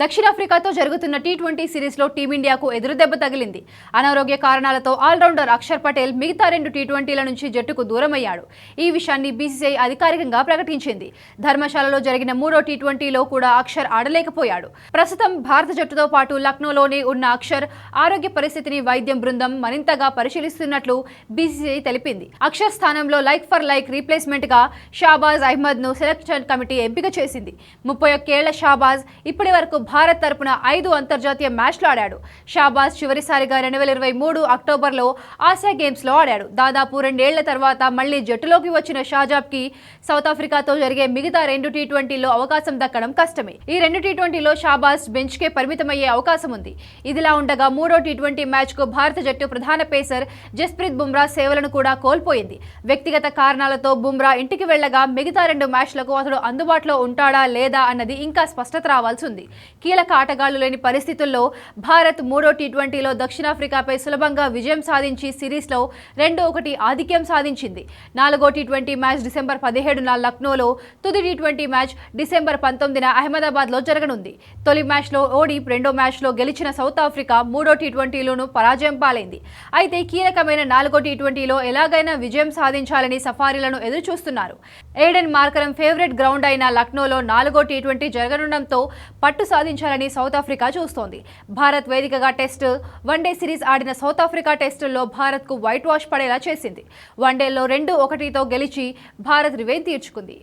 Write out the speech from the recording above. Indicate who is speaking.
Speaker 1: దక్షిణాఫ్రికాతో జరుగుతున్న T twenty సిరీస్లో టీమిండియాకు ఎదురుదెబ్బ తగిలింది. అనారోగ్య కారణాలతో ఆల్రౌండర్ అక్షర్ పటేల్ మిగతా రెండు టీ ట్వంటీల నుంచి జట్టుకు దూరమయ్యాడు. ఈ విషయాన్ని బీసీసీఐ అధికారికంగా ప్రకటించింది. ధర్మశాలలో జరిగిన మూడో టీ ట్వంటీలో కూడా అక్షర్ ఆడలేకపోయాడు. ప్రస్తుతం భారత జట్టుతో పాటు లక్నోలోనే ఉన్న అక్షర్ ఆరోగ్య పరిస్థితిని వైద్యం బృందం మరింతగా పరిశీలిస్తున్నట్లు బీసీసీఐ తెలిపింది. అక్షర్ స్థానంలో లైక్ ఫర్ లైక్ రీప్లేస్మెంట్గా షాబాజ్ అహ్మద్ను సెలక్షన్ కమిటీ ఎంపిక చేసింది. ముప్పై ఒక్కేళ్ళ షాబాజ్ ఇప్పటి వరకు భారత్ తరపున ఐదు అంతర్జాతీయ మ్యాచ్లు ఆడాడు. షాబాజ్ చివరిసారిగా రెండు వేల ఇరవై మూడు అక్టోబర్లో ఆసియా గేమ్స్లో ఆడాడు. దాదాపు రెండేళ్ళ తర్వాత మళ్ళీ జట్టులోకి వచ్చిన షాజాబ్కి సౌత్ ఆఫ్రికాతో జరిగే మిగతా రెండు టీ ట్వంటీలో అవకాశం దక్కడం కష్టమే. ఈ రెండు టీ ట్వంటీలో షాబాజ్ బెంచ్కే పరిమితమయ్యే అవకాశం ఉంది. ఇదిలా ఉండగా మూడో టీ ట్వంటీ మ్యాచ్కు భారత జట్టు ప్రధాన పేసర్ జస్ప్రీత్ బుమ్రా సేవలను కూడా కోల్పోయింది. వ్యక్తిగత కారణాలతో బుమ్రా ఇంటికి వెళ్ళగా మిగతా రెండు మ్యాచ్లకు అతడు అందుబాటులో ఉంటాడా లేదా అన్నది ఇంకా స్పష్టత రావాల్సి ఉంది. కీలక ఆటగాళ్ళు లేని పరిస్థితుల్లో భారత్ మూడో టీ ట్వంటీలో దక్షిణాఫ్రికాపై సులభంగా విజయం సాధించి సిరీస్లో రెండు ఒకటి ఆధిక్యం సాధించింది. నాలుగో టీ ట్వంటీ మ్యాచ్ డిసెంబర్ పదిహేడున లక్నోలో తుది టీ ట్వంటీ మ్యాచ్ డిసెంబర్ పంతొమ్మిదిన అహ్మదాబాద్లో జరగనుంది. తొలి మ్యాచ్లో ఓడి రెండో మ్యాచ్లో గెలిచిన సౌత్ ఆఫ్రికా మూడో టీ ట్వంటీలోనూ పరాజయం పాలైంది. అయితే కీలకమైన నాలుగో టీ ట్వంటీలో ఎలాగైనా విజయం సాధించాలని సఫారీలను ఎదురుచూస్తున్నారు. ఏడెన్ మార్కరం ఫేవరెట్ గ్రౌండ్ అయిన లక్నోలో నాలుగో టీ ట్వంటీ జరగనుండటంతో పట్టు సాధించాలని సౌత్ ఆఫ్రికా చూస్తోంది. భారత్ వేదికగా టెస్ట్ వన్డే సిరీస్ ఆడిన సౌత్ ఆఫ్రికా టెస్టుల్లో భారత్కు వైట్ వాష్ పడేలా చేసింది. వన్డేలో రెండు ఒకటితో గెలిచి భారత్ రివేన్ తీర్చుకుంది.